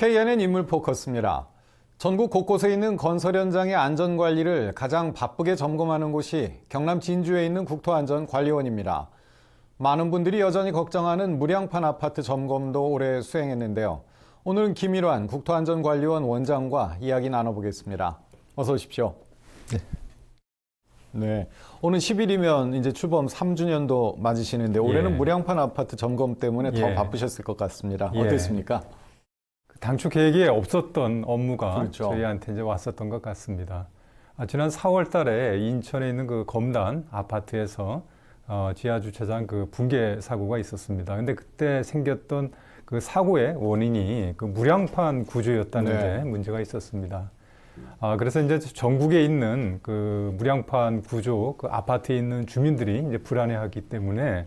KNN 인물 포커스입니다. 전국 곳곳에 있는 건설 현장의 안전 관리를 가장 바쁘게 점검하는 곳이 경남 진주에 있는 국토안전관리원입니다. 많은 분들이 여전히 걱정하는 무량판 아파트 점검도 올해 수행했는데요. 오늘은 김일환 국토안전관리원 원장과 이야기 나눠보겠습니다. 어서 오십시오. 네. 오늘 10일이면 이제 출범 3주년도 맞으시는데 올해는 예. 무량판 아파트 점검 때문에 더 예. 바쁘셨을 것 같습니다. 예. 어땠습니까? 당초 계획에 없었던 업무가 그렇죠. 저희한테 이제 왔었던 것 같습니다. 아, 지난 4월 달에 인천에 있는 그 검단 아파트에서 어, 지하 주차장 그 붕괴 사고가 있었습니다. 근데 그때 생겼던 그 사고의 원인이 그 무량판 구조였다는데 네. 문제가 있었습니다. 아, 그래서 이제 전국에 있는 그 무량판 구조 그 아파트에 있는 주민들이 이제 불안해하기 때문에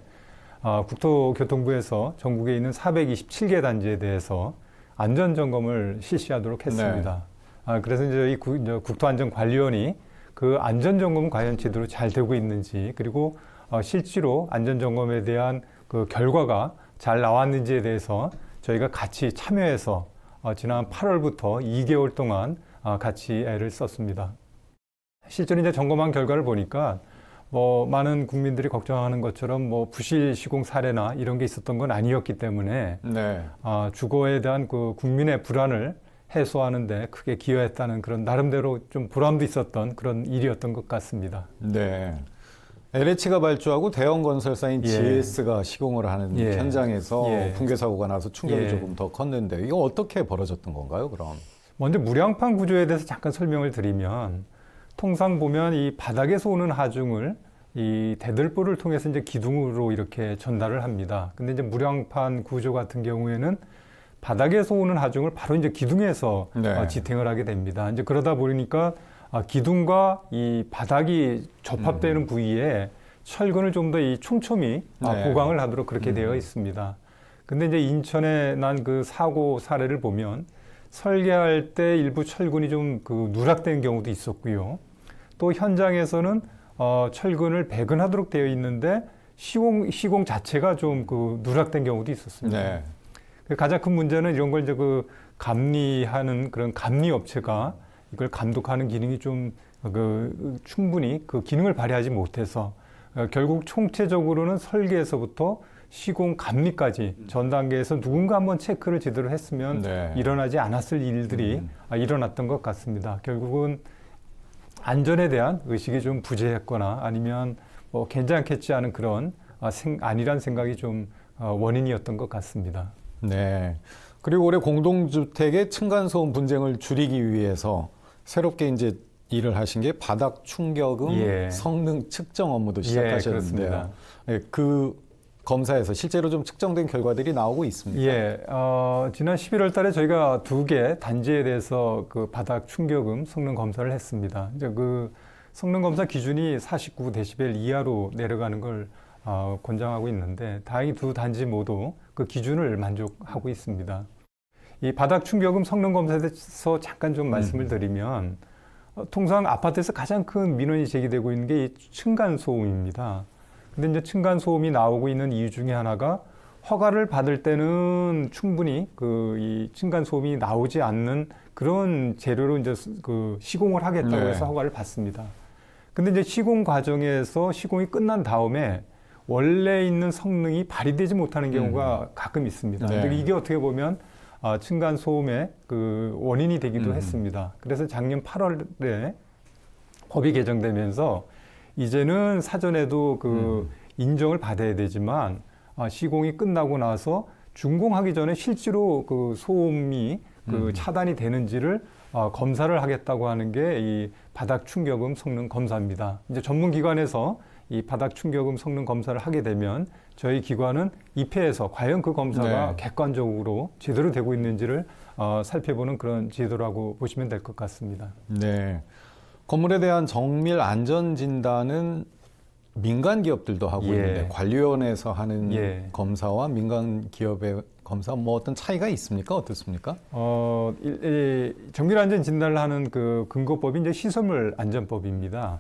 아, 국토교통부에서 전국에 있는 427개 단지에 대해서 안전 점검을 실시하도록 했습니다. 아, 그래서 이제 이 구- 이제 국토안전관리원이 그 안전 점검은 과연 제대로 잘 되고 있는지 그리고 어, 실제로 안전 점검에 대한 그 결과가 잘 나왔는지에 대해서 저희가 같이 참여해서 어, 지난 8월부터 2개월 동안 어, 같이 애를 썼습니다. 실제로 이제 점검한 결과를 보니까 뭐 많은 국민들이 걱정하는 것처럼 뭐 부실 시공 사례나 이런 게 있었던 건 아니었기 때문에 네. 아, 주거에 대한 그 국민의 불안을 해소하는데 크게 기여했다는 그런 나름대로 좀 보람도 있었던 그런 일이었던 것 같습니다. 네. LH가 발주하고 대형 건설사인 예. GS가 시공을 하는 예. 현장에서 예. 붕괴 사고가 나서 충격이 예. 조금 더 컸는데 이거 어떻게 벌어졌던 건가요? 그럼? 먼저 무량판 구조에 대해서 잠깐 설명을 드리면 통상 보면 이 바닥에서 오는 하중을 이 대들보를 통해서 이제 기둥으로 이렇게 전달을 합니다. 근데 이제 무량판 구조 같은 경우에는 바닥에서 오는 하중을 바로 이제 기둥에서 네. 어, 지탱을 하게 됩니다. 이제 그러다 보니까 아, 기둥과 이 바닥이 접합되는 부위에 철근을 좀 더 이 촘촘히 아, 네. 보강을 하도록 그렇게 음. 되어 있습니다. 근데 이제 인천에 난 그 사고 사례를 보면 설계할 때 일부 철근이 좀 그 누락된 경우도 있었고요. 또 현장에서는 어, 철근을 배근하도록 되어 있는데 시공 시공 자체가 좀 그 누락된 경우도 있었습니다. 네. 그 가장 큰 문제는 이런 걸 이제 그 감리하는 그런 감리 업체가 이걸 감독하는 기능이 좀 그 충분히 그 기능을 발휘하지 못해서 어, 결국 총체적으로는 설계에서부터 시공 감리까지 전 단계에서 누군가 한번 체크를 제대로 했으면 네. 일어나지 않았을 일들이 음. 아, 일어났던 것 같습니다. 결국은 안전에 대한 의식이 좀 부재했거나 아니면 뭐 괜찮겠지 하는 그런 아, 생, 아니란 생각이 좀 어, 원인이었던 것 같습니다. 네. 그리고 올해 공동주택의 층간소음 분쟁을 줄이기 위해서 새롭게 이제 일을 하신 게 바닥 충격음 예. 성능 측정 업무도 예, 시작하셨는데요. 그렇습니다. 예, 그 검사에서 실제로 좀 측정된 결과들이 나오고 있습니다. 예, 어, 지난 11월 달에 저희가 두 개 단지에 대해서 그 바닥 충격음 성능 검사를 했습니다. 이제 그 성능 검사 기준이 49데시벨 이하로 내려가는 걸 어, 권장하고 있는데 다행히 두 단지 모두 그 기준을 만족하고 있습니다. 이 바닥 충격음 성능 검사에 대해서 잠깐 좀 말씀을 드리면 어, 통상 아파트에서 가장 큰 민원이 제기되고 있는 게 이 층간 소음입니다. 근데 이제 층간 소음이 나오고 있는 이유 중에 하나가 허가를 받을 때는 충분히 그 이 층간 소음이 나오지 않는 그런 재료로 이제 스- 그 시공을 하겠다고 네. 해서 허가를 받습니다. 근데 이제 시공 과정에서 시공이 끝난 다음에 원래 있는 성능이 발휘되지 못하는 경우가 가끔 있습니다. 음. 네. 근데 이게 어떻게 보면 아, 층간 소음의 그 원인이 되기도 음. 했습니다. 그래서 작년 8월에 법이 개정되면서 이제는 사전에도 그 음. 인정을 받아야 되지만 아, 시공이 끝나고 나서 준공하기 전에 실제로 그 소음이 그 음. 차단이 되는지를 아, 검사를 하겠다고 하는 게 이 바닥 충격음 성능 검사입니다. 이제 전문 기관에서 이 바닥 충격음 성능 검사를 하게 되면 저희 기관은 입회해서 과연 그 검사가 네. 객관적으로 제대로 되고 있는지를 어, 살펴보는 그런 제도라고 보시면 될 것 같습니다. 네. 건물에 대한 정밀 안전 진단은 민간 기업들도 하고 예. 있는데 관리원에서 하는 예. 검사와 민간 기업의 검사 뭐 어떤 차이가 있습니까? 어떻습니까? 어, 이, 이 정밀 안전 진단을 하는 그 근거법이 이제 시설물 안전법입니다.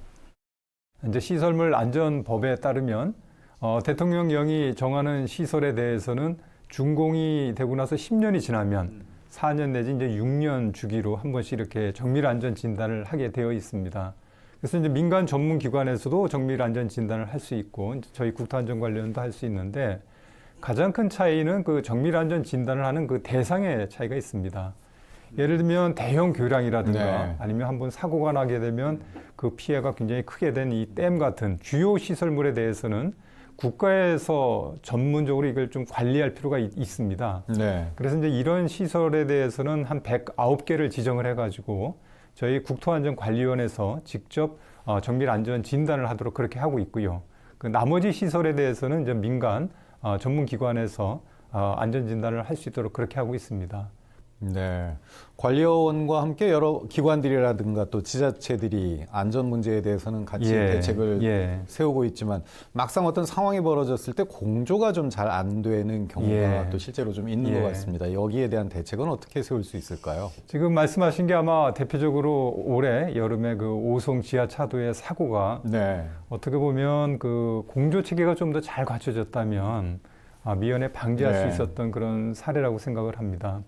이제 시설물 안전법에 따르면 어, 대통령령이 정하는 시설에 대해서는 준공이 되고 나서 10년이 지나면 4년 내지 이제 6년 주기로 한 번씩 이렇게 정밀 안전 진단을 하게 되어 있습니다. 그래서 이제 민간 전문 기관에서도 정밀 안전 진단을 할 수 있고 저희 국토안전관리원도 할 수 있는데 가장 큰 차이는 그 정밀 안전 진단을 하는 그 대상의 차이가 있습니다. 예를 들면 대형 교량이라든가 네. 아니면 한번 사고가 나게 되면 그 피해가 굉장히 크게 된 이 댐 같은 주요 시설물에 대해서는 국가에서 전문적으로 이걸 좀 관리할 필요가 있, 있습니다. 네. 그래서 이제 이런 시설에 대해서는 한 109개를 지정을 해가지고 저희 국토안전관리원에서 직접 어, 정밀 안전 진단을 하도록 그렇게 하고 있고요. 그 나머지 시설에 대해서는 이제 민간 어, 전문 기관에서 어, 안전 진단을 할 수 있도록 그렇게 하고 있습니다. 네. 관리원과 함께 여러 기관들이라든가 또 지자체들이 안전 문제에 대해서는 같이 예, 대책을 예. 세우고 있지만 막상 어떤 상황이 벌어졌을 때 공조가 좀 잘 안 되는 경우가 예. 또 실제로 좀 있는 예. 것 같습니다. 여기에 대한 대책은 어떻게 세울 수 있을까요? 지금 말씀하신 게 아마 대표적으로 올해 여름에 그 오송 지하차도의 사고가 네. 어떻게 보면 그 공조 체계가 좀 더 잘 갖춰졌다면 아, 미연에 방지할 네. 수 있었던 그런 사례라고 생각을 합니다.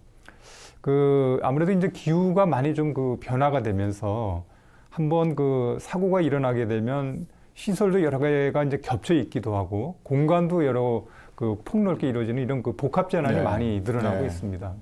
그 아무래도 이제 기후가 많이 좀 그 변화가 되면서 한번 그 사고가 일어나게 되면 시설도 여러 개가 이제 겹쳐 있기도 하고 공간도 여러 그 폭넓게 이루어지는 이런 그 복합 재난이 네. 많이 늘어나고 네. 있습니다.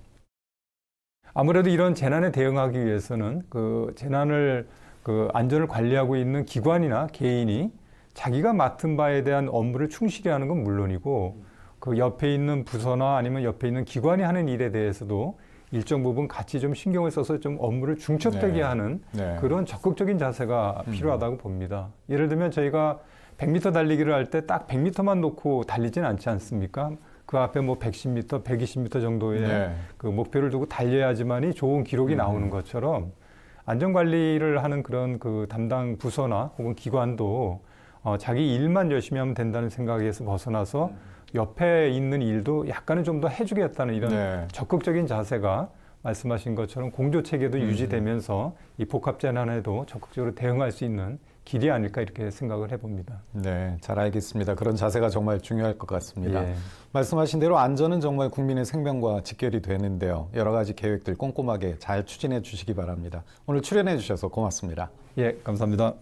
아무래도 이런 재난에 대응하기 위해서는 그 재난을 그 안전을 관리하고 있는 기관이나 개인이 자기가 맡은 바에 대한 업무를 충실히 하는 건 물론이고 그 옆에 있는 부서나 아니면 옆에 있는 기관이 하는 일에 대해서도 일정 부분 같이 좀 신경을 써서 좀 업무를 중첩되게 네. 하는 네. 그런 적극적인 자세가 음. 필요하다고 봅니다. 예를 들면 저희가 100m 달리기를 할 때 딱 100m만 놓고 달리진 않지 않습니까? 그 앞에 뭐 110m, 120m 정도의 네. 그 목표를 두고 달려야지만이 좋은 기록이 음. 나오는 것처럼 안전 관리를 하는 그런 그 담당 부서나 혹은 기관도 어, 자기 일만 열심히 하면 된다는 생각에서 벗어나서 옆에 있는 일도 약간은 좀 더 해주겠다는 이런 네. 적극적인 자세가 말씀하신 것처럼 공조 체계도 음. 유지되면서 이 복합 재난에도 적극적으로 대응할 수 있는 길이 아닐까 이렇게 생각을 해봅니다. 네, 잘 알겠습니다. 그런 자세가 정말 중요할 것 같습니다. 예. 말씀하신 대로 안전은 정말 국민의 생명과 직결이 되는데요. 여러 가지 계획들 꼼꼼하게 잘 추진해 주시기 바랍니다. 오늘 출연해 주셔서 고맙습니다. 예, 감사합니다.